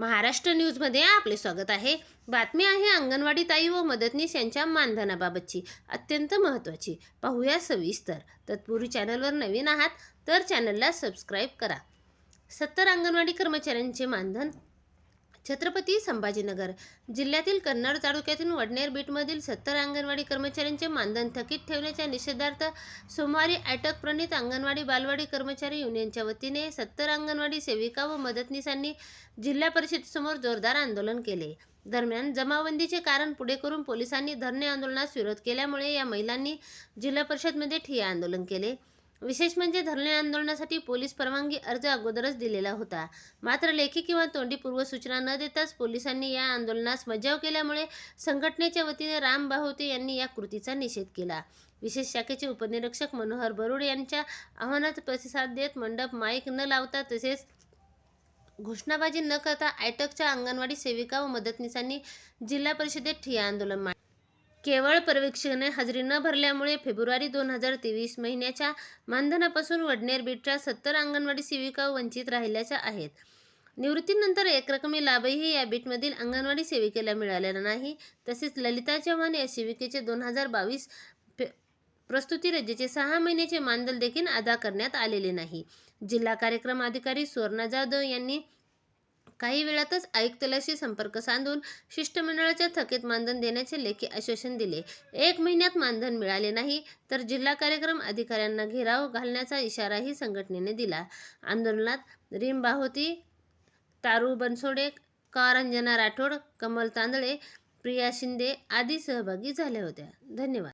महाराष्ट्र न्यूजमध्ये आपले स्वागत आहे. बातमी आहे अंगणवाडी ताई व मदतनीस यांच्या मानधनाबाबतची अत्यंत महत्त्वाची. पाहूया सविस्तर. तत्पूर्वी चॅनलवर नवीन आहात तर चॅनलला सबस्क्राईब करा. सत्तर अंगणवाडी कर्मचाऱ्यांचे मानधन छत्रपती संभाजीनगर जिल्ह्यातील कन्नड तालुक्यातून वडनेर बीटमधील सत्तर अंगणवाडी कर्मचाऱ्यांचे मानधन थकीत ठेवण्याच्या निषेधार्थ सोमवारी अटक प्रणित अंगणवाडी बालवाडी कर्मचारी युनियनच्या वतीने सत्तर अंगणवाडी सेविका व मदतनीसांनी जिल्हा परिषदेसमोर जोरदार आंदोलन केले. दरम्यान जमावबंदीचे कारण पुढे करून पोलिसांनी धरणे आंदोलनास विरोध केल्यामुळे या महिलांनी जिल्हा परिषदमध्ये ठिय्या आंदोलन केले. विशेष म्हणजे धरणे आंदोलनासाठी पोलीस परवानगी अर्ज अगोदरच दिलेला होता. मात्र लेखी किंवा तोंडी पूर्वसूचना न देताच पोलिसांनी या आंदोलनास मज्जाव केल्यामुळे संघटनेच्या वतीने राम बाहुते यांनी या कृतीचा निषेध केला. विशेष शाखेचे उपनिरीक्षक मनोहर बरुड यांच्या आव्हानात प्रतिसाद देत मंडप माईक न लावता तसेच घोषणाबाजी न करता आयटकच्या अंगणवाडी सेविका व मदतनीसांनी जिल्हा परिषदेत ठिय्या आंदोलन मांडले केवळ पर्यवेक्षणे हजेरी न भरल्यामुळे फेब्रुवारी दोन हजार तेवीस महिन्याच्या मानधनापासून वडनेर बीटच्या सत्तर अंगणवाडी सेविका वंचित राहिल्याच्या आहेत. निवृत्तीनंतर एकरकमी लाभही या बीटमधील अंगणवाडी सेविकेला मिळालेला नाही. तसेच ललिता चव्हाण या सेविकेचे दोन हजार बावीस प्रस्तुती रजेचे सहा महिन्याचे मानधन देखील अदा करण्यात आलेले नाही. जिल्हा कार्यक्रम अधिकारी सुवर्णा जाधव यांनी काही वेळातच आयुक्तालयाशी संपर्क साधून शिष्टमंडळाच्या थकीत मानधन देण्याचे लेखी आश्वासन दिले. एक महिन्यात मानधन मिळाले नाही तर जिल्हा कार्यक्रम अधिकाऱ्यांना घेराव घालण्याचा इशाराही संघटनेने दिला. आंदोलनात रीम बाहोती तारू बनसोडे कारंजना राठोड कमल तांदळे प्रिया शिंदे आदी सहभागी झाल्या होत्या. धन्यवाद.